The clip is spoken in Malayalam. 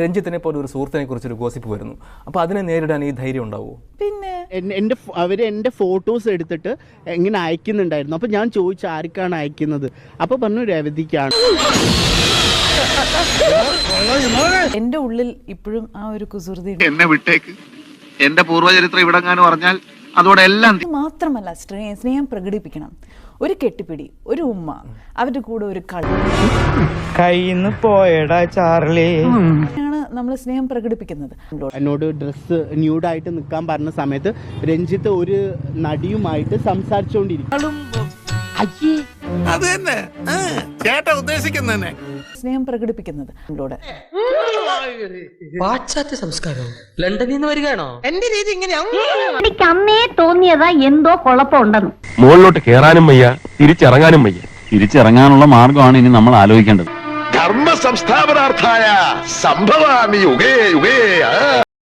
രഞ്ജിത്തിനെ പോലെ ഒരു സുഹൃത്തിനെ കുറിച്ചൊരു ഗോസിപ്പ് വരുന്നു. അപ്പോൾ അതിനെ നേരിടാൻ ഈ ധൈര്യം ഉണ്ടാവുമോ പിന്നെ എന്റെ എന്റെ അവർ എന്റെ ഫോട്ടോസ് എടുത്തിട്ട് എങ്ങനെ അയക്കുന്നുണ്ടായിരുന്നു. അപ്പോൾ ഞാൻ ചോദിച്ചു ആർക്കാണ് അയക്കുന്നത്? അപ്പോൾ പറഞ്ഞു രവതിക്കാണ് എന്റെ ഉള്ളിൽ ഇപ്പോഴും ആ ഒരു കുസൃതി. എന്നെ വിട്ടേക്ക്. എന്റെ പൂർവചരിത്രം ഇവിടെ അറിഞ്ഞാൽ അതോടെ എല്ലാം മാത്രമല്ല സ്നേഹം സ്നേഹം പ്രകടിപ്പിക്കണം. ഒരു കെട്ടിപ്പിടി ഒരു ഉമ്മ അവരുടെ കൂടെ ഒരു കളി. കയ്യിന്ന് പോയടാ ചാർലി. ആണ് നമ്മൾ സ്നേഹം പ്രകടിപ്പിക്കുന്നത്. എന്നോട് ഡ്രസ്സ് ന്യൂഡായിട്ട് നിൽക്കാൻ പറഞ്ഞ സമയത്ത് രഞ്ജിത്ത് ഒരു നടിയുമായിട്ട് സംസാരിച്ചുകൊണ്ടിരിക്കും ഉദ്ദേശിക്കുന്ന സ്നേഹം പ്രകടിപ്പിക്കുന്നത്. നമ്മളോട് പാശ്ചാത്യ സംസ്കാരം. ലണ്ടനിൽ നിന്ന് വരികയാണോ? എന്റെ രീതി എനിക്ക് അമ്മയെ തോന്നിയതാ എന്തോ കുഴപ്പമുണ്ടെന്ന്. മുകളിലോട്ട് കേറാനും വയ്യ തിരിച്ചിറങ്ങാനും വയ്യ. തിരിച്ചിറങ്ങാനുള്ള മാർഗമാണ് ഇനി നമ്മൾ ആലോചിക്കേണ്ടത്. ധർമ്മ സംസ്ഥാപനാർത്ഥായ സംഭവാമി യുഗേ യുഗേ